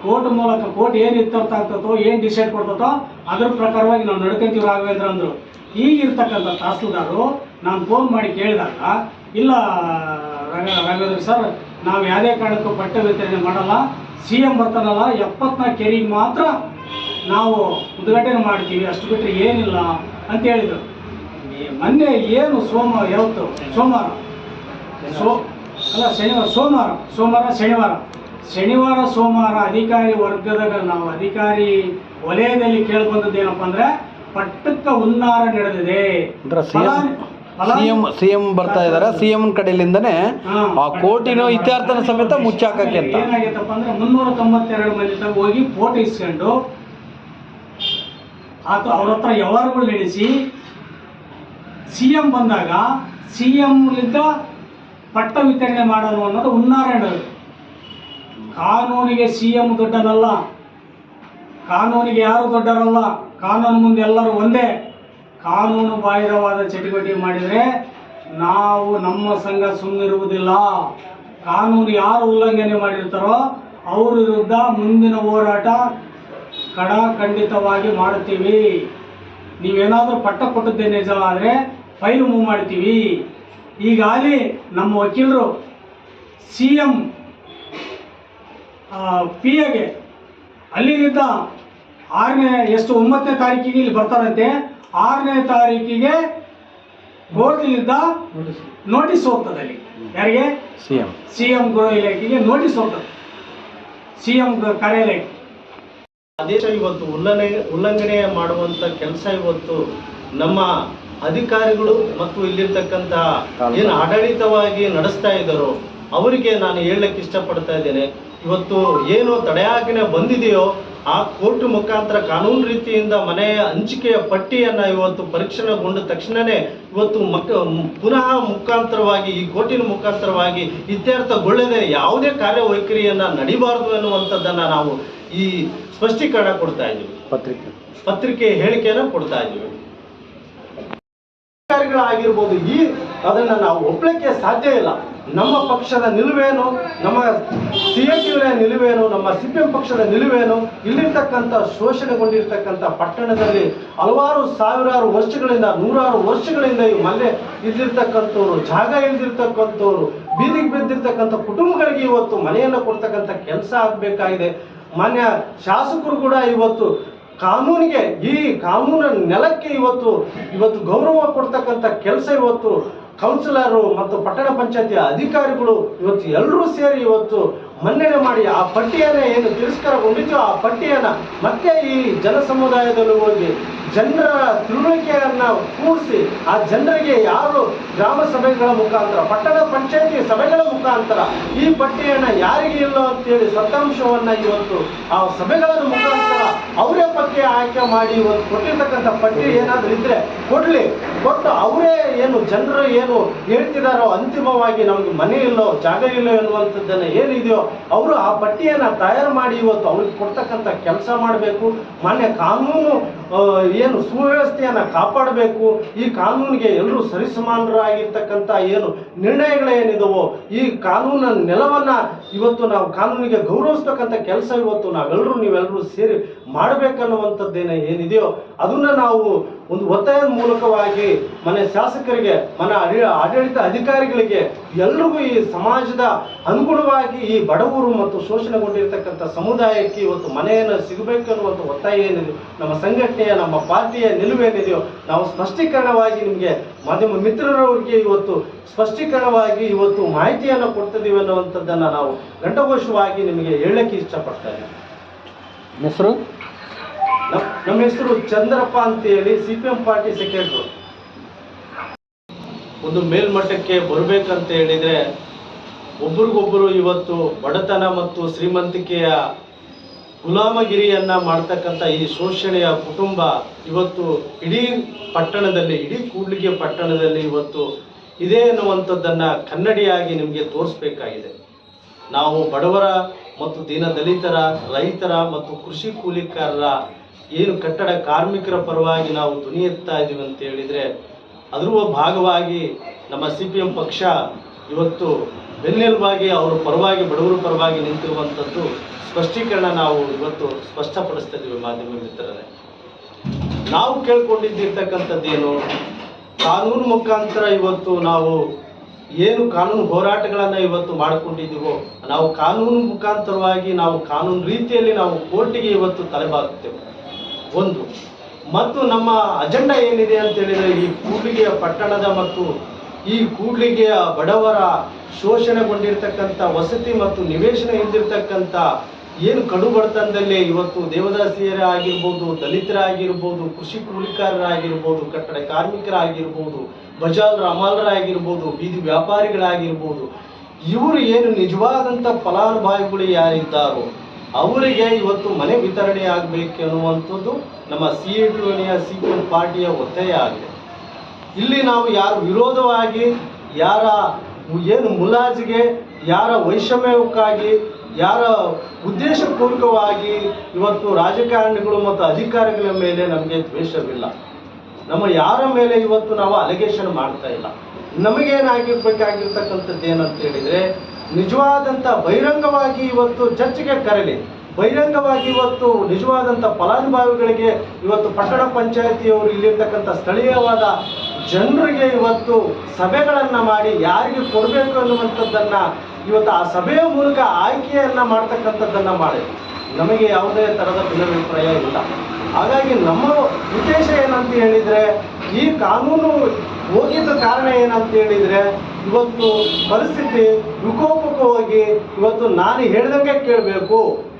ಕೋರ್ಟ್ ಮೂಲಕ ಕೋರ್ಟ್ ಏನು ಇತ್ತರ್ಥ ಆಗ್ತದೋ ಏನು ಡಿಸೈಡ್ ಕೊಡ್ತದೋ ಅದ್ರ ಪ್ರಕಾರವಾಗಿ ನಾವು ನಡ್ಕೊಂತೀವಿ ರಾಘವೇಂದ್ರ ಅಂದರು. ಈಗಿರ್ತಕ್ಕಂಥ ತಹಸೀಲ್ದಾರು ನಾನು ಫೋನ್ ಮಾಡಿ ಕೇಳಿದಾಗ ಇಲ್ಲ ರಾಘ ರಾಘವೇಂದ್ರ ಸರ್ ನಾವು ಯಾವುದೇ ಕಾರಣಕ್ಕೂ ಬಟ್ಟೆ ವಿತರಣೆ ಮಾಡಲ್ಲ. ಸಿ ಎಂ ಬರ್ತಾರಲ್ಲ ಎಪ್ಪತ್ನಾಲ್ಕು ಕೆರೆಗೆ ಮಾತ್ರ ನಾವು ಉದ್ಘಾಟನೆ ಮಾಡ್ತೀವಿ. ಅಷ್ಟು ಬಿಟ್ಟರೆ ಏನಿಲ್ಲ ಅಂತ ಹೇಳಿದರು. ಮೊನ್ನೆ ಏನು ಸೋಮ ಯಾವತ್ತು? ಸೋಮವಾರ. ಸೋ ಅಲ್ಲ ಶನಿವಾರ ಸೋಮವಾರ. ಸೋಮವಾರ ಶನಿವಾರ. ಶನಿವಾರ ಸೋಮವಾರ ಅಧಿಕಾರಿ ವರ್ಗದಾಗ ನಾವು ಅಧಿಕಾರಿ ವಲಯದಲ್ಲಿ ಕೇಳ್ಬಂದದ್ದು ಏನಪ್ಪ ಅಂದರೆ ಪಟ್ಟಕ್ಕ ಹುನ್ನಾರ ನಡೆದಿದೆ. ಸಿ ಎಂ ಸಿ ಎಂ ಬರ್ತಾ ಇದ್ದಾರೆ ಸಿ ಎಂ ಕಡೆಯಿಂದನೇ ಆ ಕೋಟಿನ ಇತ್ಯರ್ಥನ ಸಮೇತ ಮುಚ್ಚಾಕಕ್ಕೆ ಅಂತ. ಏನಾಗೈತಪ್ಪ ಅಂದ್ರೆ ಮುನ್ನೂರ ತೊಂಬತ್ತೆರಡು ಮಂದಿ ತಗ ಹೋಗಿ ಫೋಟೋ ಇಸ್ಕೊಂಡು ಆತ ಅವ್ರ ಹತ್ರ ವ್ಯವಹಾರಗಳು ನಡೆಸಿ ಸಿ ಎಂ ಬಂದಾಗ ಸಿ ಎಂಲಿಂದ ಪಟ್ಟ ವಿತರಣೆ ಮಾಡೋದು ಅನ್ನೋದು ಹುನ್ನಾರ ಕಾನೂನಿಗೆ ಸಿ ಎಂ ದೊಡ್ಡನಲ್ಲ. ಕಾನೂನಿಗೆ ಯಾರು ದೊಡ್ಡರಲ್ಲ? ಕಾನೂನು ಮುಂದೆ ಎಲ್ಲರೂ ಒಂದೇ. ಕಾನೂನು ಬಾಹಿರವಾದ ಚಟುವಟಿಕೆ ಮಾಡಿದರೆ ನಾವು ನಮ್ಮ ಸಂಘ ಸುಮ್ಮನಿರುವುದಿಲ್ಲ ಕಾನೂನು ಯಾರು ಉಲ್ಲಂಘನೆ ಮಾಡಿರ್ತಾರೋ ಅವ್ರ ವಿರುದ್ಧ ಮುಂದಿನ ಹೋರಾಟ ಕಡ ಖಂಡಿತವಾಗಿ ಮಾಡುತ್ತೀವಿ. ನೀವೇನಾದರೂ ಪಟ್ಟ ಕೊಟ್ಟದ್ದೇ ನಿಜ ಆದರೆ ಫೈಲ್ ಮೂವ್ ಮಾಡ್ತೀವಿ. ಈಗಾಗಲೇ ನಮ್ಮ ವಕೀಲರು ಸಿ ಎಂ ಪಿ ಎಗೆ ಅಲ್ಲಿಂದ ಆರನೇ, ಎಷ್ಟು ಒಂಬತ್ತನೇ ತಾರೀಕಿಗೆ ಇಲ್ಲಿ ಬರ್ತಾರಂತೆ. ಆರನೇ ತಾರೀಕಿಗೆ ಬೋರ್ಡ್ನಿಂದ ನೋಟಿಸ್. ಹೋಗ್ತದೆ ಅಲ್ಲಿ. ಯಾರಿಗೆ? ಸಿ ಎಂ ಸಿ ಎಂ ಗೃಹ ಇಲಾಖೆಗೆ ನೋಟಿಸ್ ಹೋಗ್ತದೆ. ಸಿ ಎಂ ಕಾರ್ಯಾಲಯಕ್ಕೆ ಆದೇಶ ಇವತ್ತು ಉಲ್ಲಂಘನೆ ಉಲ್ಲಂಘನೆ ಮಾಡುವಂತ ಕೆಲಸ ಇವತ್ತು ನಮ್ಮ ಅಧಿಕಾರಿಗಳು ಮತ್ತು ಇಲ್ಲಿರ್ತಕ್ಕಂಥ ಏನು ಆಡಳಿತವಾಗಿ ನಡೆಸ್ತಾ ಇದ್ದಾರೋ ಅವರಿಗೆ ನಾನು ಹೇಳಕ್ಕೆ ಇಷ್ಟಪಡ್ತಾ ಇದ್ದೇನೆ. ಇವತ್ತು ಏನು ತಡೆಯಾಜ್ಞೆ ಬಂದಿದೆಯೋ ಆ ಕೋರ್ಟ್ ಮುಖಾಂತರ ಕಾನೂನು ರೀತಿಯಿಂದ ಮನೆಯ ಹಂಚಿಕೆಯ ಪಟ್ಟಿಯನ್ನು ಇವತ್ತು ಪರೀಕ್ಷಣೆಗೊಂಡ ತಕ್ಷಣವೇ ಇವತ್ತು ಮಕ್ಕ ಪುನಃ ಮುಖಾಂತರವಾಗಿ ಈ ಕೋರ್ಟಿನ ಮುಖಾಂತರವಾಗಿ ಇತ್ಯರ್ಥಗೊಳ್ಳದೆ ಯಾವುದೇ ಕಾರ್ಯವೈಖರಿಯನ್ನು ನಡಿಬಾರದು ಎನ್ನುವಂಥದ್ದನ್ನು ನಾವು ಈ ಸ್ಪಷ್ಟೀಕರಣ ಕೊಡ್ತಾ ಇದ್ದೀವಿ. ಪತ್ರಿಕೆ. ಪತ್ರಿಕೆ ಹೇಳಿಕೆಯನ್ನು ಕೊಡ್ತಾ ಇದ್ದೀವಿ. ಅಧಿಕಾರಿಗಳಾಗಿರ್ಬೋದು ಈ ಅದನ್ನ ನಾವು ಒಪ್ಪಲಿಕ್ಕೆ ಸಾಧ್ಯ ಇಲ್ಲ. ನಮ್ಮ ಪಕ್ಷದ ನಿಲುವೇನು? ನಮ್ಮ ಸಿ ಎ ನಿಲುವೇನು? ನಮ್ಮ ಸಿ ಪಿ ಎಂ ಪಕ್ಷದ ನಿಲುವೇನು? ಇಲ್ಲಿರ್ತಕ್ಕಂಥ ಶೋಷಣೆಗೊಂಡಿರ್ತಕ್ಕಂಥ ಪಟ್ಟಣದಲ್ಲಿ ಹಲವಾರು ಸಾವಿರಾರು ವರ್ಷಗಳಿಂದ, ನೂರಾರು ವರ್ಷಗಳಿಂದ ಈ ಮಲ್ಲೆ ಇಲ್ಲಿರ್ತಕ್ಕಂಥವ್ರು ಜಾಗ ಇಲ್ದಿರ್ತಕ್ಕಂಥವ್ರು, ಬೀದಿಗೆ ಬಿದ್ದಿರ್ತಕ್ಕಂಥ ಕುಟುಂಬಗಳಿಗೆ ಇವತ್ತು ಮನೆಯನ್ನು ಕೊಡ್ತಕ್ಕಂಥ ಕೆಲಸ ಆಗಬೇಕಾಗಿದೆ. ಮಾನ್ಯ ಶಾಸಕರು ಕೂಡ ಇವತ್ತು ಕಾನೂನಿಗೆ, ಈ ಕಾನೂನಿನ ನೆಲಕ್ಕೆ ಇವತ್ತು ಇವತ್ತು ಗೌರವ ಕೊಡ್ತಕ್ಕಂಥ ಕೆಲಸ ಇವತ್ತು ಕೌನ್ಸಿಲರು ಮತ್ತು ಪಟ್ಟಣ ಪಂಚಾಯತಿ ಅಧಿಕಾರಿಗಳು ಇವತ್ತು ಎಲ್ಲರೂ ಸೇರಿ ಇವತ್ತು ಮನ್ನಣೆ ಮಾಡಿ ಆ ಪಟ್ಟಿಯನ್ನೇ ಏನು ತಿರಸ್ಕಾರಗೊಂಡಿತ್ತು ಆ ಪಟ್ಟಿಯನ್ನ ಮತ್ತೆ ಈ ಜನ ಸಮುದಾಯದಲ್ಲಿ ಹೋಗಿ ಜನರ ತಿಳುವಳಿಕೆಯನ್ನ ಕೂಡಿಸಿ ಆ ಜನರಿಗೆ ಯಾರು ಗ್ರಾಮ ಸಭೆಗಳ ಮುಖಾಂತರ, ಪಟ್ಟಣ ಪಂಚಾಯತಿ ಸಭೆಗಳ ಮುಖಾಂತರ ಈ ಪಟ್ಟಿಯನ್ನ ಯಾರಿಗೆ ಇಲ್ಲ ಅಂತೇಳಿ ಸತ್ತಾಂಶವನ್ನ ಇವತ್ತು ಆ ಸಭೆಗಳ ಮುಖಾಂತರ ಅವರೇ ಪಟ್ಟಿ ಆಯ್ಕೆ ಮಾಡಿ ಇವತ್ತು ಕೊಟ್ಟಿರ್ತಕ್ಕಂಥ ಪಟ್ಟಿ ಏನಾದರೂ ಇದ್ರೆ ಕೊಡ್ಲಿ. ಕೊಟ್ಟು ಅವರೇ ಏನು ಜನರು ಏನು ಹೇಳ್ತಿದಾರೋ ಅಂತಿಮವಾಗಿ ನಮ್ಗೆ ಮನೆ ಇಲ್ಲೋ, ಜಾಗ ಇಲ್ಲೋ ಎನ್ನುವಂಥದ್ದನ್ನ ಏನಿದೆಯೋ ಅವರು ಆ ಪಟ್ಟಿಯನ್ನ ತಯಾರು ಮಾಡಿ ಇವತ್ತು ಅವ್ರಿಗೆ ಕೊಡ್ತಕ್ಕಂಥ ಕೆಲಸ ಮಾಡಬೇಕು. ಮಾನ್ಯ ಕಾನೂನು ಏನು ಸುವ್ಯವಸ್ಥೆಯನ್ನು ಕಾಪಾಡಬೇಕು? ಈ ಕಾನೂನಿಗೆ ಎಲ್ಲರೂ ಸರಿಸಮಾನರಾಗಿರ್ತಕ್ಕಂಥ ಏನು ನಿರ್ಣಯಗಳೇನಿದವೋ, ಈ ಕಾನೂನ ನೆಲವನ್ನ ಇವತ್ತು ನಾವು ಕಾನೂನಿಗೆ ಗೌರವಿಸ್ತಕ್ಕಂಥ ಕೆಲಸ ಇವತ್ತು ನಾವೆಲ್ಲರೂ ನೀವೆಲ್ಲರೂ ಸೇರಿ ಮಾಡಬೇಕನ್ನುವಂಥದ್ದೇನೆ ಏನಿದೆಯೋ ಅದನ್ನ ನಾವು ಒಂದು ಒತ್ತಾಯದ ಮೂಲಕವಾಗಿ ಮನೆ ಶಾಸಕರಿಗೆ, ಮನೆ ಆಡಳಿ- ಆಡಳಿತ ಅಧಿಕಾರಿಗಳಿಗೆ ಎಲ್ರಿಗೂ ಈ ಸಮಾಜದ ಅನುಗುಣವಾಗಿ ಈ ಬಡವರು ಮತ್ತು ಶೋಷಣೆಗೊಂಡಿರ್ತಕ್ಕಂಥ ಸಮುದಾಯಕ್ಕೆ ಇವತ್ತು ಮನೆಯನ್ನು ಸಿಗಬೇಕು ಅನ್ನುವಂಥ ಒತ್ತಾಯ ಏನಿದೆ ನಮ್ಮ ಸಂಘಟನೆಯ, ನಮ್ಮ ಪಾರ್ಟಿಯ ನಿಲುವೇನಿದೆಯೋ ನಾವು ಸ್ಪಷ್ಟೀಕರಣವಾಗಿ ನಿಮಗೆ ಮಾಧ್ಯಮ ಮಿತ್ರರವರಿಗೆ ಇವತ್ತು ಸ್ಪಷ್ಟೀಕರಣವಾಗಿ ಇವತ್ತು ಮಾಹಿತಿಯನ್ನು ಕೊಡ್ತಿದ್ದೀವಿ ಅನ್ನುವಂಥದ್ದನ್ನು ನಾವು ಘಂಟಘೋಷವಾಗಿ ನಿಮಗೆ ಹೇಳಕ್ಕೆ ಇಷ್ಟಪಡ್ತಾ ಇದ್ದೀವಿ. ಹೆಸರು ನಮ್- ನಮ್ಮ ಹೆಸರು ಚಂದ್ರಪ್ಪ ಅಂತೇಳಿ C P M party secretary ಒಂದು ಮೇಲ್ಮಟ್ಟಕ್ಕೆ ಬರಬೇಕಂತ ಹೇಳಿದ್ರೆ ಒಬ್ರಿಗೊಬ್ಬರು ಇವತ್ತು ಬಡತನ ಮತ್ತು ಶ್ರೀಮಂತಿಕೆಯ ಗುಲಾಮಗಿರಿಯನ್ನು ಮಾಡ್ತಕ್ಕಂಥ ಈ ಶೋಷಣೆಯ ಕುಟುಂಬ ಇವತ್ತು ಇಡೀ ಪಟ್ಟಣದಲ್ಲಿ, ಇಡೀ ಕೂಡ್ಲಿಗೆ ಪಟ್ಟಣದಲ್ಲಿ ಇವತ್ತು ಇದೆ ಅನ್ನುವಂಥದ್ದನ್ನ ಕನ್ನಡಿಯಾಗಿ ನಿಮಗೆ ತೋರಿಸ್ಬೇಕಾಗಿದೆ. ನಾವು ಬಡವರ ಮತ್ತು ದೀನ ದಲಿತರ ರೈತರ ಮತ್ತು ಕೃಷಿ ಕೂಲಿಕಾರರ ಏನು ಕಟ್ಟಡ ಕಾರ್ಮಿಕರ ಪರವಾಗಿ ನಾವು ಧ್ವನಿ ಎತ್ತಾ ಇದ್ದೀವಿ ಅಂತ ಹೇಳಿದರೆ ಅದರ ಭಾಗವಾಗಿ ನಮ್ಮ ಸಿ ಪಿ ಎಂ ಪಕ್ಷ ಇವತ್ತು ಬೆನ್ನೆಲುಬಾಗಿ ಅವರ ಪರವಾಗಿ, ಬಡವರ ಪರವಾಗಿ ನಿಂತಿರುವಂಥದ್ದು ಸ್ಪಷ್ಟೀಕರಣ ನಾವು ಇವತ್ತು ಸ್ಪಷ್ಟಪಡಿಸ್ತಾ ಇದ್ದೀವಿ ಮಾಧ್ಯಮ ಮಿತ್ರರೇ. ನಾವು ಕೇಳ್ಕೊಂಡಿದ್ದಿರ್ತಕ್ಕಂಥದ್ದೇನು, ಕಾನೂನು ಮುಖಾಂತರ ಇವತ್ತು ನಾವು ಏನು ಕಾನೂನು ಹೋರಾಟಗಳನ್ನು ಇವತ್ತು ಮಾಡಿಕೊಂಡಿದ್ದೀವೋ, ನಾವು ಕಾನೂನು ಮುಖಾಂತರವಾಗಿ ನಾವು ಕಾನೂನು ರೀತಿಯಲ್ಲಿ ನಾವು ಕೋರ್ಟಿಗೆ ಇವತ್ತು ತಲೆಬಾಗುತ್ತೇವೆ ಒಂದು. ಮತ್ತು ನಮ್ಮ ಅಜೆಂಡಾ ಏನಿದೆ ಅಂತ ಹೇಳಿದರೆ ಈ ಕೂಡ್ಲಿಗೆಯ ಪಟ್ಟಣದ ಮತ್ತು ಈ ಕೂಡ್ಲಿಗೆಯ ಬಡವರ ಶೋಷಣೆಗೊಂಡಿರ್ತಕ್ಕಂಥ ವಸತಿ ಮತ್ತು ನಿವೇಶನ ಇಲ್ದಿರ್ತಕ್ಕಂಥ ಏನು ಕಡು ಬಡತನದಲ್ಲಿ ಇವತ್ತು ದೇವದಾಸಿಯರೇ ಆಗಿರ್ಬೋದು, ದಲಿತರಾಗಿರ್ಬೋದು, ಕೃಷಿ ಕೂಲಿಕಾರರಾಗಿರ್ಬೋದು, ಕಟ್ಟಡ ಕಾರ್ಮಿಕರಾಗಿರ್ಬೋದು ಬಜಾಲ್ರ ಅಮಾಲರಾಗಿರ್ಬೋದು ಬೀದಿ ವ್ಯಾಪಾರಿಗಳಾಗಿರ್ಬೋದು, ಇವರು ಏನು ನಿಜವಾದಂಥ ಫಲಾನುಭವಿಗಳು ಯಾರಿದ್ದಾರೋ ಅವರಿಗೆ ಇವತ್ತು ಮನೆ ವಿತರಣೆ ಆಗಬೇಕು ಅನ್ನುವಂಥದ್ದು ನಮ್ಮ C A C P M ಪಾರ್ಟಿಯ ಒತ್ತಾಯ ಆಗಿದೆ. ಇಲ್ಲಿ ನಾವು ಯಾರು ವಿರೋಧವಾಗಿ, ಯಾರ ಏನು ಮುಲಾಜಿಗೆ, ಯಾರ ವೈಷಮ್ಯಕ್ಕಾಗಿ, ಯಾರ ಉದ್ದೇಶಪೂರ್ವಕವಾಗಿ ಇವತ್ತು ರಾಜಕಾರಣಿಗಳು ಮತ್ತು ಅಧಿಕಾರಿಗಳ ಮೇಲೆ ನಮಗೆ ದ್ವೇಷವಿಲ್ಲ. ನಮ್ಮ ಯಾರ ಮೇಲೆ ಇವತ್ತು ನಾವು ಅಲಿಗೇಷನ್ ಮಾಡ್ತಾ ಇಲ್ಲ. ನಮಗೇನಾಗಿರ್ಬೇಕಾಗಿರ್ತಕ್ಕಂಥದ್ದು ಏನಂತ ಹೇಳಿದ್ರೆ ನಿಜವಾದಂಥ ಬಹಿರಂಗವಾಗಿ ಇವತ್ತು ಚರ್ಚೆಗೆ ಕರೆಲಿ ಬಹಿರಂಗವಾಗಿ ಇವತ್ತು ನಿಜವಾದಂಥ ಫಲಾನುಭವಿಗಳಿಗೆ ಇವತ್ತು ಪಟ್ಟಣ ಪಂಚಾಯತಿಯವರು ಇಲ್ಲಿರ್ತಕ್ಕಂಥ ಸ್ಥಳೀಯವಾದ ಜನರಿಗೆ ಇವತ್ತು ಸಭೆಗಳನ್ನು ಮಾಡಿ ಯಾರಿಗೆ ಕೊಡಬೇಕು ಅನ್ನುವಂಥದ್ದನ್ನು ಇವತ್ತು ಆ ಸಭೆಯ ಮೂಲಕ ಆಯ್ಕೆಯನ್ನ ಮಾಡ್ತಕ್ಕಂಥದ್ದನ್ನ ಮಾಡಿ. ನಮಗೆ ಯಾವುದೇ ಥರದ ಭಿನ್ನಾಭಿಪ್ರಾಯ ಇಲ್ಲ. ಹಾಗಾಗಿ ನಮ್ಮ ಉದ್ದೇಶ ಏನಂತ ಹೇಳಿದ್ರೆ, ಈ ಕಾನೂನು ಹೋಗಿದ್ದ ಕಾರಣ ಏನಂತ ಹೇಳಿದ್ರೆ, ಇವತ್ತು ಪರಿಸ್ಥಿತಿ ವಿಕೋಪಕ್ಕೆ ಇವತ್ತು ನಾನು ಹೇಳ್ದಂಗೆ ಕೇಳಬೇಕು.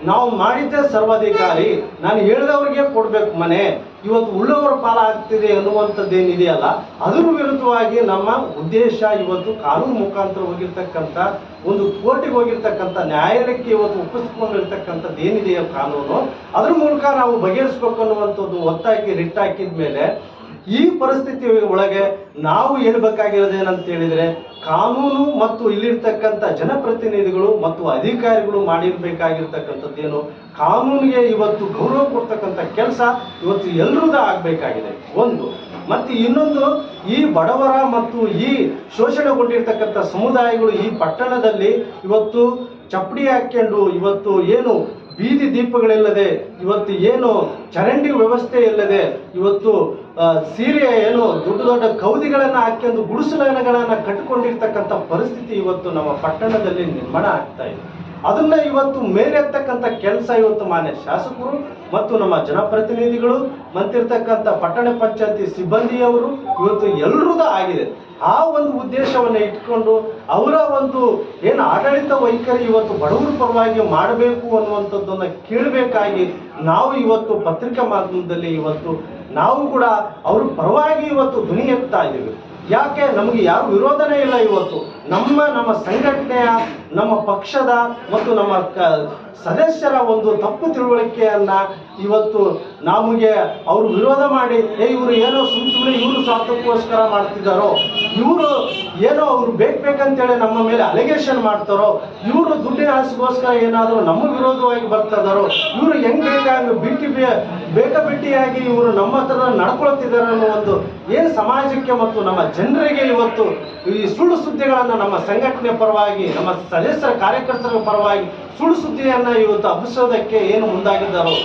ನಾವು ಮಾಡಿದ್ದೆ ಸರ್ವಾಧಿಕಾರಿ, ನಾನು ಹೇಳಿದವ್ರಿಗೆ ಕೊಡ್ಬೇಕು ಮನೆ. ಇವತ್ತು ಉಳ್ಳವರ ಪಾಲಾಗ್ತಿದೆ ಅನ್ನುವಂಥದ್ದು ಏನಿದೆಯಲ್ಲ ಅದ್ರ ವಿರುದ್ಧವಾಗಿ ನಮ್ಮ ಉದ್ದೇಶ ಇವತ್ತು ಕಾನೂನು ಮುಖಾಂತರ ಹೋಗಿರ್ತಕ್ಕಂಥ, ಒಂದು ಕೋರ್ಟಿಗೆ ಹೋಗಿರ್ತಕ್ಕಂಥ ನ್ಯಾಯಾಲಯಕ್ಕೆ ಇವತ್ತು ಒಪ್ಪಿಸ್ಕೊಂಡಿರ್ತಕ್ಕಂಥದ್ದು ಏನಿದೆಯೋ ಕಾನೂನು, ಅದ್ರ ಮೂಲಕ ನಾವು ಬಗೆಹರಿಸ್ಬೇಕು ಅನ್ನುವಂಥದ್ದು ಒತ್ತಾಕಿ ರಿಟ್ ಹಾಕಿದ ಮೇಲೆ ಈ ಪರಿಸ್ಥಿತಿ ಒಳಗೆ ನಾವು ಏನಂತ ಹೇಳಿದ್ರೆ ಕಾನೂನು ಮತ್ತು ಇಲ್ಲಿರ್ತಕ್ಕಂಥ ಜನಪ್ರತಿನಿಧಿಗಳು ಮತ್ತು ಅಧಿಕಾರಿಗಳು ಮಾಡಿರ್ಬೇಕಾಗಿರ್ತಕ್ಕಂಥದ್ದೇನು ಕಾನೂನಿಗೆ ಇವತ್ತು ಗೌರವ ಕೊಡ್ತಕ್ಕಂಥ ಕೆಲಸ ಇವತ್ತು ಎಲ್ರದ್ದು ಆಗಬೇಕಾಗಿದೆ. ಒಂದು. ಮತ್ತು ಇನ್ನೊಂದು, ಈ ಬಡವರ ಮತ್ತು ಈ ಶೋಷಣೆಗೊಂಡಿರ್ತಕ್ಕಂಥ ಸಮುದಾಯಗಳು ಈ ಪಟ್ಟಣದಲ್ಲಿ ಇವತ್ತು ಚಪ್ಪಡಿ ಹಾಕ್ಕೊಂಡು ಇವತ್ತು ಏನು ಬೀದಿ ದೀಪಗಳಿಲ್ಲದೆ, ಇವತ್ತು ಏನು ಚರಂಡಿ ವ್ಯವಸ್ಥೆ ಇಲ್ಲದೆ, ಇವತ್ತು ಸೀರೆಯ ಸೀರೆ ಏನು ದೊಡ್ಡ ದೊಡ್ಡ ಕೌದಿಗಳನ್ನು ಹಾಕೊಂಡು ಗುಡಿಸಲನಗಳನ್ನು ಕಟ್ಟಿಕೊಂಡಿರ್ತಕ್ಕಂಥ ಪರಿಸ್ಥಿತಿ ಇವತ್ತು ನಮ್ಮ ಪಟ್ಟಣದಲ್ಲಿ ನಿರ್ಮಾಣ ಆಗ್ತಾ ಇದೆ. ಅದನ್ನ ಇವತ್ತು ಮೇಲೆತ್ತಕ್ಕಂಥ ಕೆಲಸ ಇವತ್ತು ಮಾನ್ಯ ಶಾಸಕರು ಮತ್ತು ನಮ್ಮ ಜನಪ್ರತಿನಿಧಿಗಳು, ಮತ್ತಿರ್ತಕ್ಕಂಥ ಪಟ್ಟಣ ಪಂಚಾಯತಿ ಸಿಬ್ಬಂದಿಯವರು ಇವತ್ತು ಎಲ್ಲರದ್ದು ಆಗಿದೆ. ಆ ಒಂದು ಉದ್ದೇಶವನ್ನು ಇಟ್ಕೊಂಡು ಅವರ ಒಂದು ಏನು ಆಡಳಿತ ವೈಖರಿ ಇವತ್ತು ಬಡವರ ಪರವಾಗಿ ಮಾಡಬೇಕು ಅನ್ನುವಂಥದ್ದನ್ನು ಕೇಳಬೇಕಾಗಿ ನಾವು ಇವತ್ತು ಪತ್ರಿಕಾ ಮಾಧ್ಯಮದಲ್ಲಿ ಇವತ್ತು ನಾವು ಕೂಡ ಅವ್ರ ಪರವಾಗಿ ಇವತ್ತು ಧ್ವನಿ ಎತ್ತಾ ಇದ್ದೀವಿ. ಯಾಕೆ? ನಮಗೆ ಯಾರು ವಿರೋಧನೇ ಇಲ್ಲ ಇವತ್ತು. ನಮ್ಮ ನಮ್ಮ ಸಂಘಟನೆಯ, ನಮ್ಮ ಪಕ್ಷದ ಮತ್ತು ನಮ್ಮ ಸದಸ್ಯರ ಒಂದು ತಪ್ಪು ತಿಳುವಳಿಕೆಯನ್ನ ಇವತ್ತು ನಮಗೆ ಅವರು ವಿರೋಧ ಮಾಡಿ, ಏ, ಇವರು ಏನೋ ಸುಮ್ ಸುಮ್ಮನೆ ಇವರು ಸ್ವಾರ್ಥಕ್ಕೋಸ್ಕರ ಮಾಡ್ತಿದ್ದಾರೋ, ಇವರು ಏನೋ ಅವ್ರು ಬೇಕು ಬೇಕಂತೇಳಿ ನಮ್ಮ ಮೇಲೆ ಅಲಿಗೇಷನ್ ಮಾಡ್ತಾರೋ, ಇವರು ದುಡ್ಡಿನ ಆಸೆಗೋಸ್ಕರ ಏನಾದರೂ ನಮ್ಮ ವಿರೋಧವಾಗಿ ಬರ್ತಿದ್ದಾರೋ ಇವರು ಹೆಂಗ್ ಬೇಕಾಗಿ ಬಿಟ್ಟಿ ಬೇಕಾಬಿಟ್ಟಿಯಾಗಿ ಇವರು ನಮ್ಮ ಹತ್ರ ನಡ್ಕೊಳ್ತಿದ್ದಾರೆ ಅನ್ನೋ ಒಂದು, ಏನು ಸಮಾಜಕ್ಕೆ ಮತ್ತು ನಮ್ಮ ಜನರಿಗೆ ಇವತ್ತು ಈ ಸುಳ್ಳು ಸುದ್ದಿಗಳನ್ನು ನಮ್ಮ ಸಂಘಟನೆ ಪರವಾಗಿ ನಮ್ಮ ಸದಸ್ಯರ ಕಾರ್ಯಕರ್ತರ ಪರವಾಗಿ ಸುಳ್ಳು ಸುದ್ದಿಯನ್ನು ಇವತ್ತು ಹಬ್ಬಿಸೋದಕ್ಕೆ ಏನು ಮುಂದಾಗಿದ್ದಾರೋ.